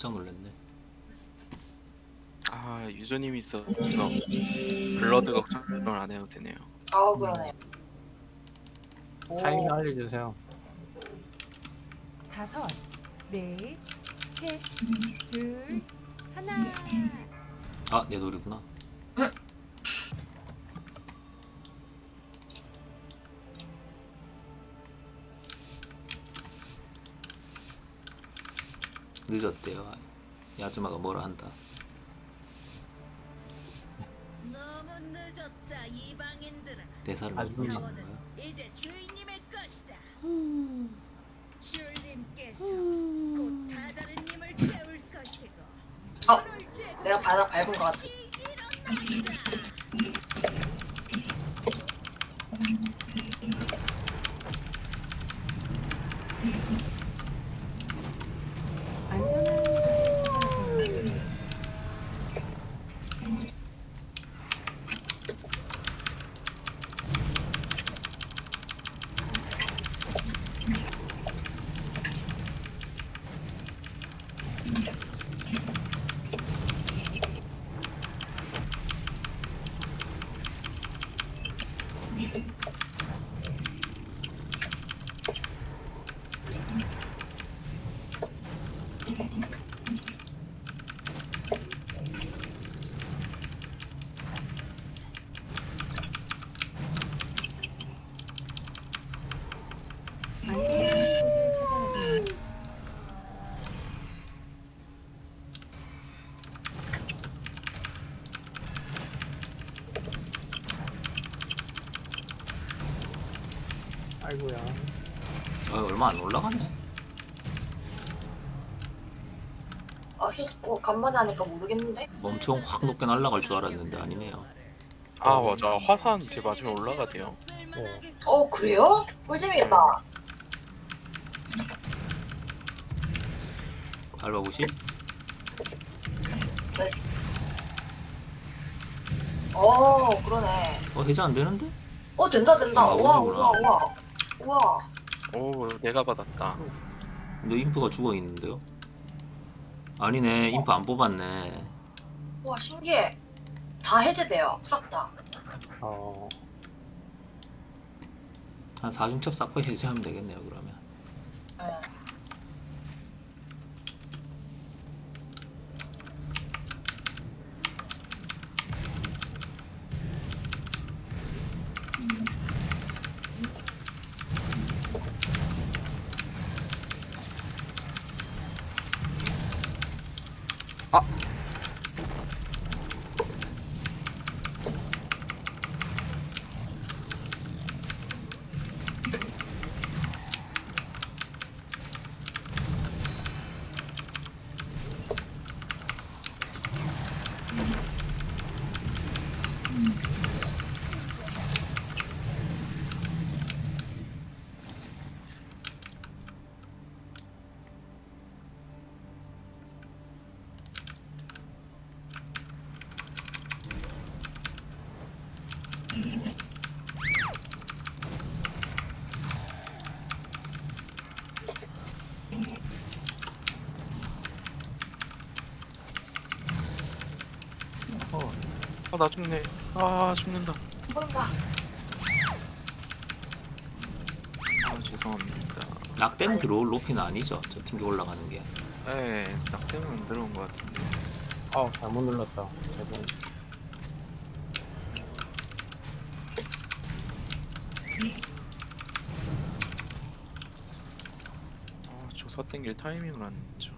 깜짝 놀랐네. 아 유저님이 있어서 블러드 걱정을 안 해도 되네요. 아 그러네. 오, 타이밍 알려주세요. 다섯, 넷, 셋, 둘, 하나. 아, 내 노래구나. 늦었대요. 이 아줌마가 뭐라 한다. 너무 늦었다 이방인들아 대사를. 못 붙이는 거야. 이제 주인님의 것이다 슐님께서 곧 다자르님을 태울 것이고 어, 내가 바닥 밟은 것 같아. 일어납니다 안전한 곳을 찾아가세요. 안전한 곳을 찾아가세요. 아이고야. 아, 얼마 안 올라가네. 아, 힐, 어, 간만에 하니까 모르겠는데? 엄청 확 높게 날아갈 줄 알았는데 아니네요. 아 맞아 화산 제 맞으면 올라가대요. 어, 그래요? 꿀잼이겠다. 밟아보시? 나이스. 어, 그러네. 어, 해제 안 되는데? 어, 된다, 된다. 아, 우와, 오는구나. 우와, 우와. 우와. 오 내가 받았다. 너 인프가 죽어 있는데요? 아니네, 인프 안 뽑았네. 우와, 신기해. 다 해제돼요. 싹 다. 어, 한 4중첩 쌓고 해제하면 되겠네요, 그러면. 네. 나 죽네. 아 죽는다. 뭔가. 아 죄송합니다. 낙댐 들어올 높이는 아니죠, 저 튕겨 올라가는 게. 네 낙태는 들어온 것 같은데. 아 잘못 눌렀다. 죄송. 아 조사 땡길 타이밍을 안 줘.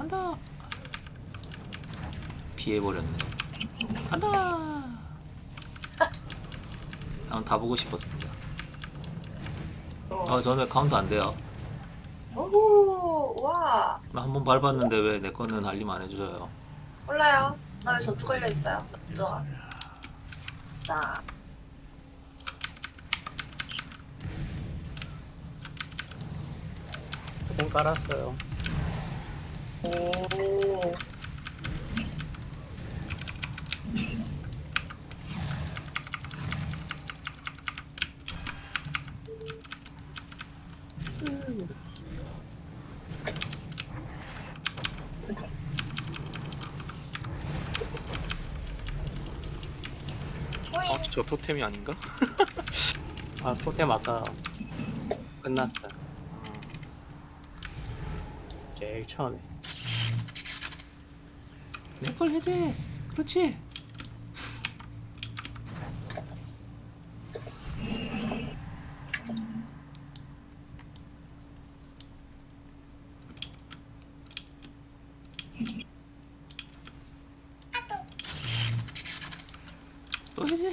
간다! 피해버렸네. 간다! 한번 다 보고 싶었습니다. 어. 아, 저는 카운트 안 돼요. 오호, 와. 나 한 번 밟았는데 왜 내 거는 알림 안 해줘요? 몰라요. 나 왜 전투 걸려 있어요? 들어가. 자, 조금 깔았어요. 오. 어, 저 토템이 아닌가? 아 토템 아까 끝났어. 아, 제일 처음에. 내걸 해제. 그렇지. 또 해제해.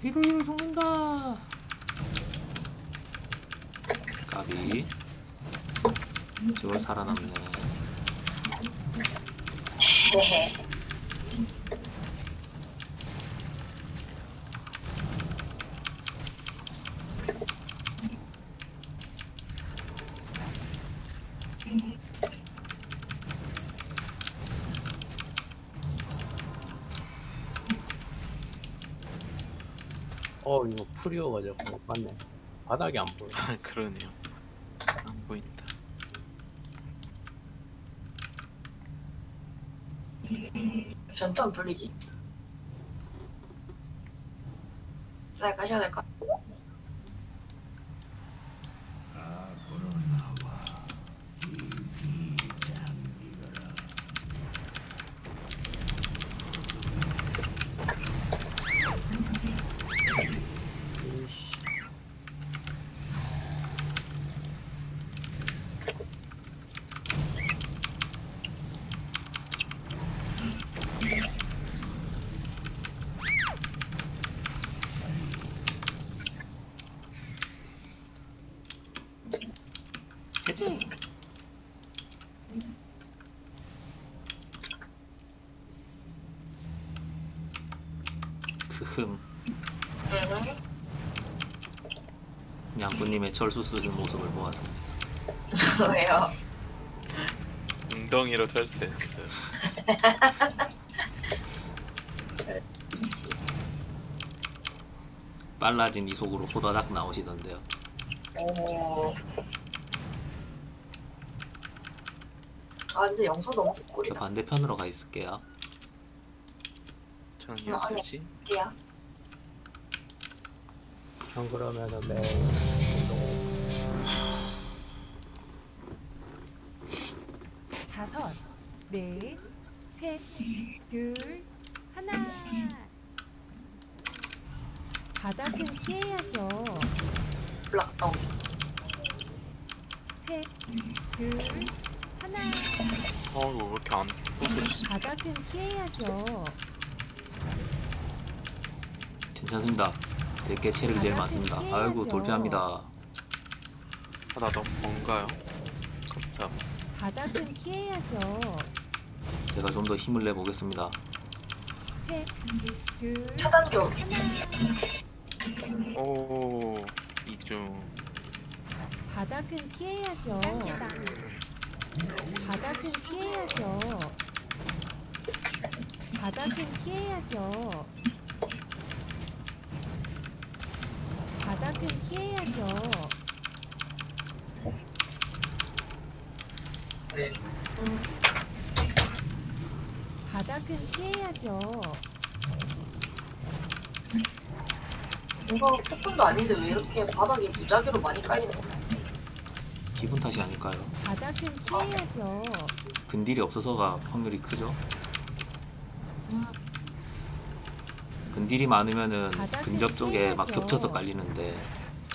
비를 죽는다. 까비. 저걸 살아남네. 어 이거 풀이어가지고 못 봤네. 바닥이 안 보여. 아, 그러네요. 안 보인다. 전투 안 풀리지. 쌀 가셔야 될 것 같아. 이씨. 해제. 응. 양꾼님의 철수 쓰는 모습을 보았습니다. 왜요? 웅덩이로 철수했어요. 빨라진 이속으로 호다닥 나오시던데요. 오. 아 근데 영서 너무 저 개꿀이다. 반대편으로 가 있을게요. 저는 어, 아니. 12시? 야 형 그러면은 매일 다섯, 넷, 셋, 둘, 하나. 바닥은 피해야죠. 블락다운. 셋, 둘, 하나. 어, 이거 왜 이렇게 안 부서지지? 바닥은 피해야죠. 괜찮습니다. 제게 체력이 제일 많습니다. 아이고 돌피합니다. 아, 나 너무 뭔가요? 깜짝. 바닥은 피해야죠. 제가 좀 더 힘을 내 보겠습니다. 셋, 둘, 차단교. 하나. 오, 이중. 바닥은 피해야죠. 바닥은 피해야죠. 바닥은 피해야죠. 바닥은 피해야죠. 바닥은 피해야죠. 이거 폭군도 아닌데 왜 이렇게 바닥에 무작위로 많이 깔리는 거야? 기분 탓이 아닐까요? 바닥은 피해야죠. 근딜이 없어서가 확률이 크죠? 근딜이 많으면은 근접 쪽에 막. 겹쳐서 깔리는데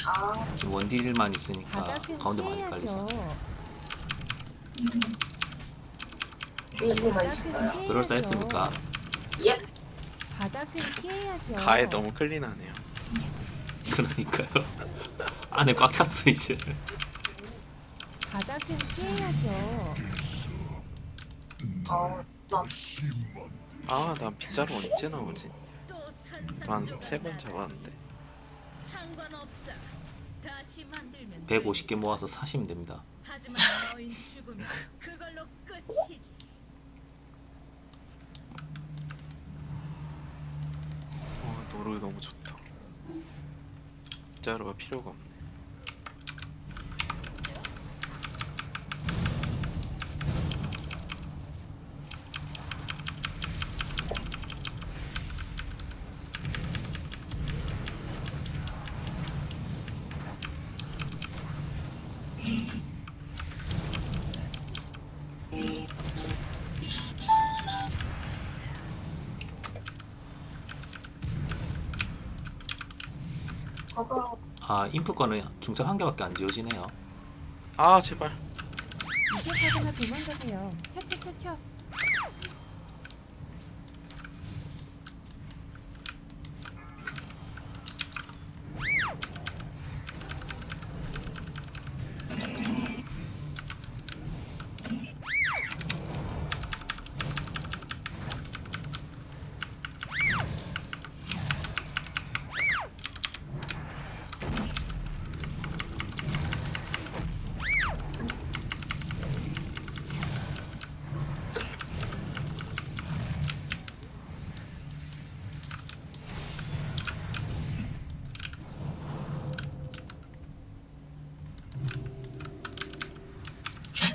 아, 지금 원딜만 있으니까 가운데 많이 깔리죠. 피해야죠. 일부만 있어요. 그럴싸했습니까? 예. 바닥은 피해야죠. 가에 너무 클린하네요. 그러니까요. 안에 꽉 찼어 이제. 바닥은 피해야죠. 어, 나 아, 난 빗자루 언제 나오지? 또한 산산조각 세번 잡았는데. 상관없다. 다시 만들면 150개 모아서 사시면 됩니다. 하지만 너인 죽으면 그걸로 끝이지. 어, 노루 너무 좋다. 빗자루가 필요가 없네. 저거 아 인프 거는 중첩 한 개밖에 안 지워지네요. 아, 제발. 이제 가거나 도망가세요. 튀어튀어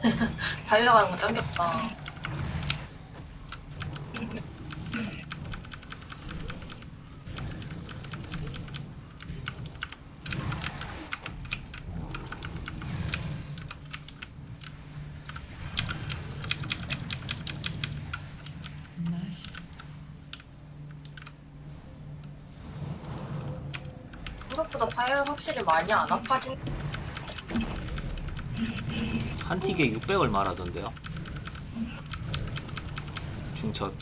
달려가는 거 짱겹다. 생각보다 파열 확실히 많이 안 아파진. 한 틱에 600을 말하던데요. 중첩.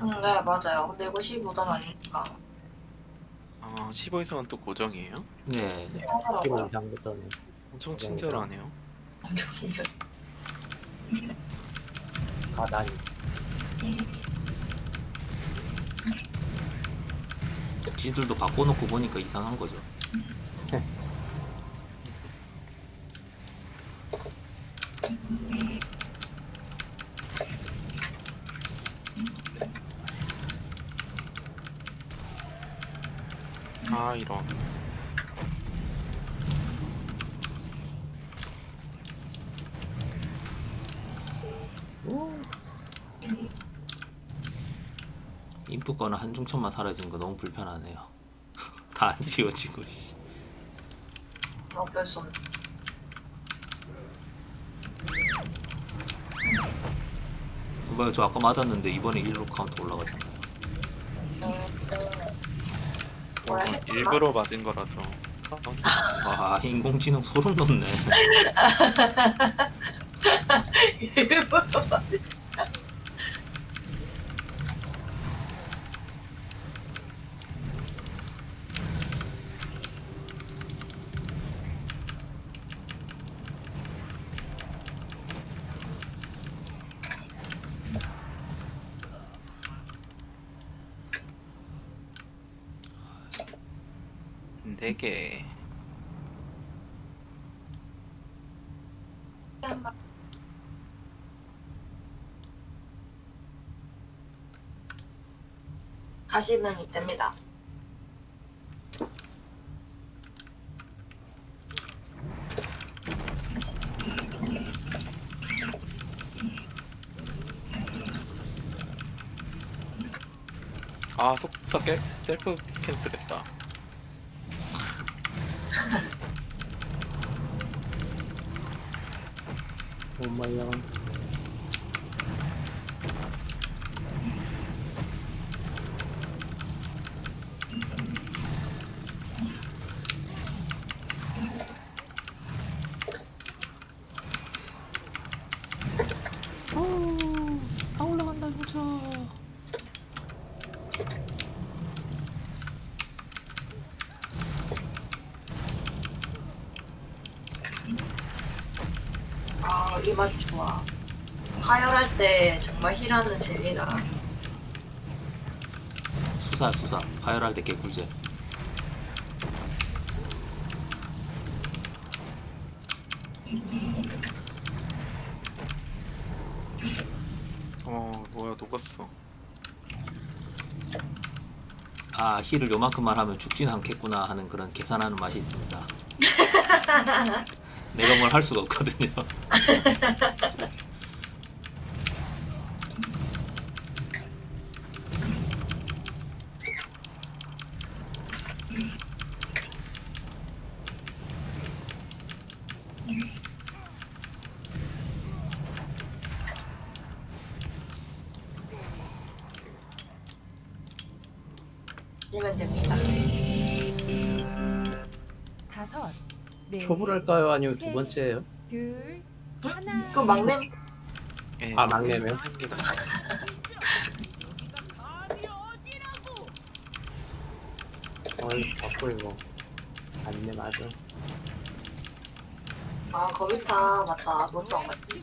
음, 네 맞아요. 근데 이거 15단 아니니까. 아, 15 이상은 또 고정이에요? 네. 15 하더라고요. 이상부터는 엄청 친절하네요. 엄청 친절. 가단이. 지들도 바꿔놓고 보니까 이상한 거죠. 아, 이런. 북거나 한중천만 사라진 거 너무 불편하네요. 다 안 지워지고. 씨. 어쩔 수 뭐야 저 아까 맞았는데 이번에 1로 카운트 올라가잖아. 뭐 일부러 맞은 거라서 와 인공지능 소름 돋네. 일부러 맞았어. 3개 가시면 됩니다. 아 속삭 셀프 캔슬했다. 엄마야. 다 올라간다 진짜. 아, 이 맛 좋아. 하열할 때 힐하는 재미나. 수사 수사. 파열할 때 개꿀잼. 어 뭐야 녹았어. 아 힐을 요만큼만 하면 죽진 않겠구나 하는 그런 계산하는 맛이 있습니다. 내가 뭘 할 수가 없거든요. 네, 초보랄까요? 아니면 두 번째예요? 둘, 하나. 그 막내 예, 아? 합니다. 어디라고? 어이, 바꿀 뭐. 안내 맞아. 아 거미타 맞다. 아무것도 안 맞지.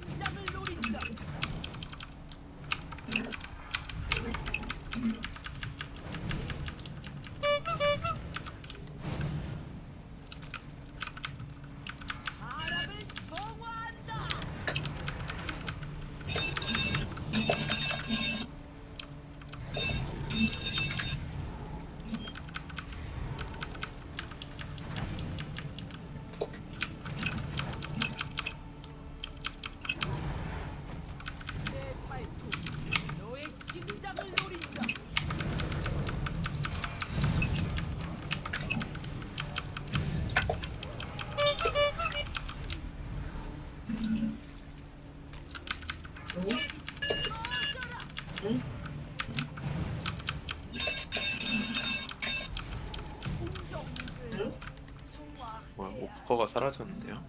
오퍼가 사라졌는데요?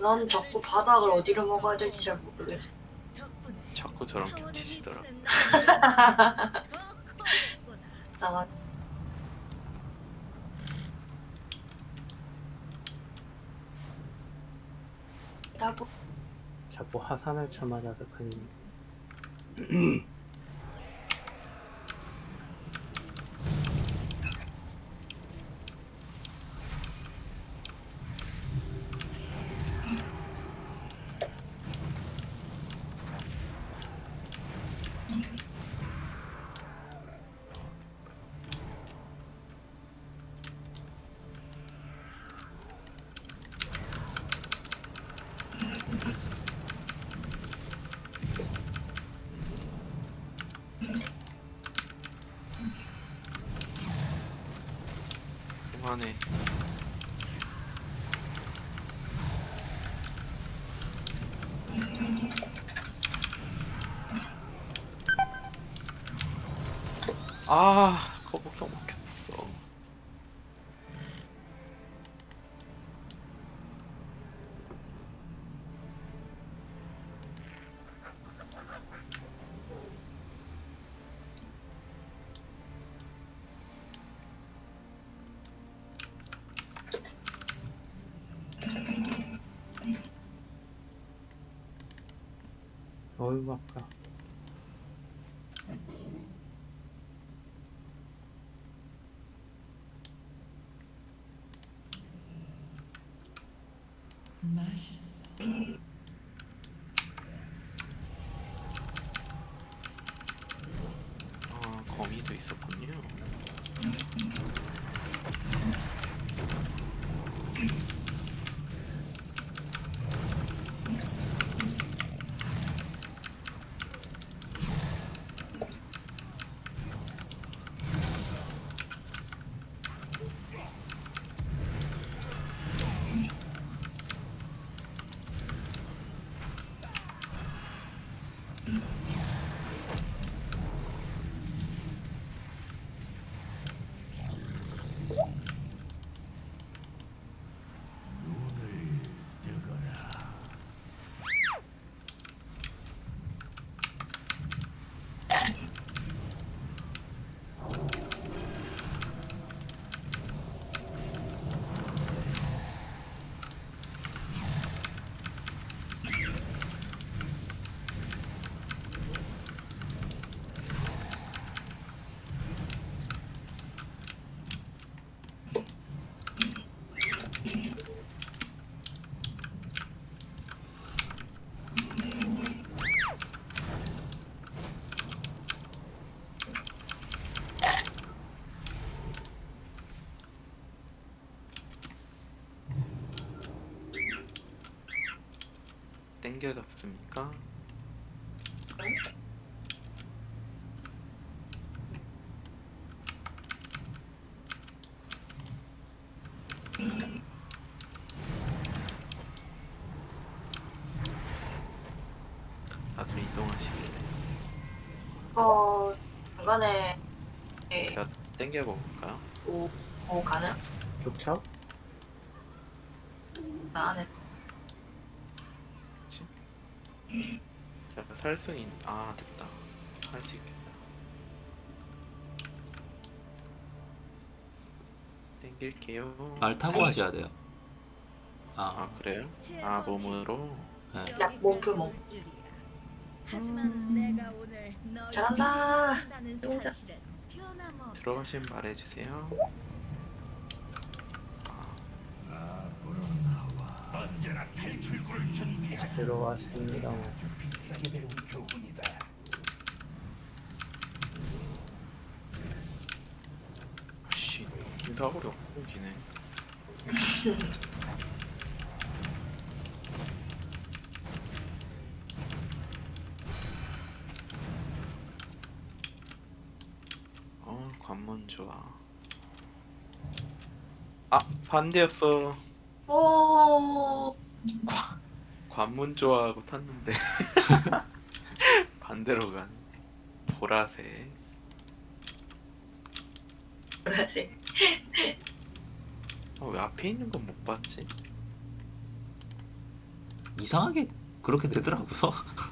난 자꾸 바닥을 어디로 먹어야 될지 잘 모르겠어. 자꾸 저랑 겹치시더라. 나 나고 자꾸 화산을 쳐맞아서 큰일. 그만해. 아 거북선 먹혔어. 어이구, 아까. 아 거미도 있었군요. 땡겨졌습니까? 다들 이동하시길래 이거 중간에 제가 땡겨볼까요? 오, 오 가능? 좋죠? 나 안에 살수 있... 아 됐다 할 수 있겠다 땡길게요 말 타고 하셔야 돼요. 아 아, 그래요? 아 몸으로? 네. 약 몸풀몸. 하지만 내가 오늘 너희 잘한다. 변함없. 들어가시면 말해주세요 들어왔습니다. 씨 인사거리 없기네. 어 관문 좋아. 아 반대였어. 오관 관문 좋아하고 탔는데 반대로 간 보라색 그래야지. 아, 왜 앞에 있는 건 못 봤지? 이상하게 그렇게 되더라고요.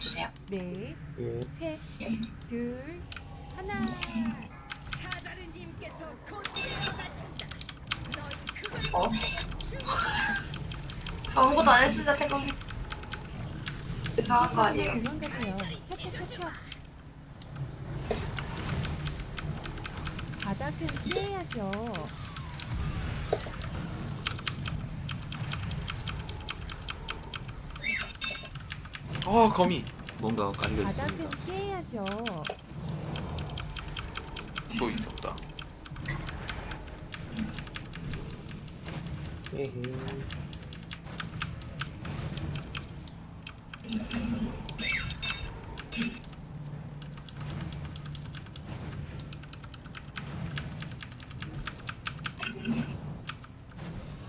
주세요. 네, 예. 셋, 둘, 하나. 어? 아무것도 안 했습니다, 태국이. 이상한 거 아니에요? 도망가세요. 켜켜켜켜. 바닥은 피해야죠. 어 거미 뭔가 깔려 바닥은 있습니다. 피해야죠. 또 있었다.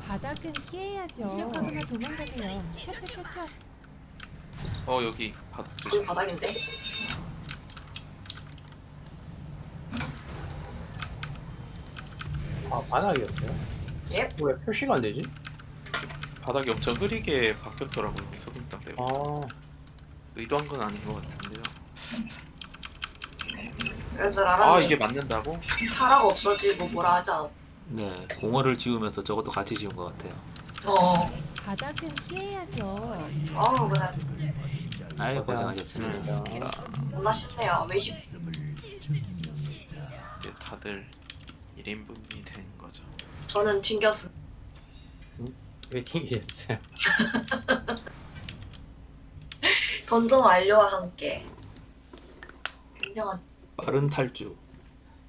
바닥은 피해야죠. 시작하거나 도망가세요. 켜켜켜켜. 어 여기 바닥 조심 바닥인데? 아, 바닥이었어요? 예? 왜 표시가 안 되지? 바닥이 엄청 흐리게 바뀌었더라고요 소금딱 때문에 아, 의도한 건 아닌 것 같은데요 그래서 아 라라는 이게 맞는다고? 타라가 없어지고 뭐라 하지 않았어. 네, 공허를 지우면서 저것도 같이 지운 것 같아요. 어. 바닥은 피해야죠. 어우, 그래. 아유 고생하셨습니다. 고생하셨습니다. 외식. 이제 다들 1인분이 된 거죠 저는 튕겼음. 웨이팅이었어요. 던전 완료와 함께. 굉장한 빠른 탈주.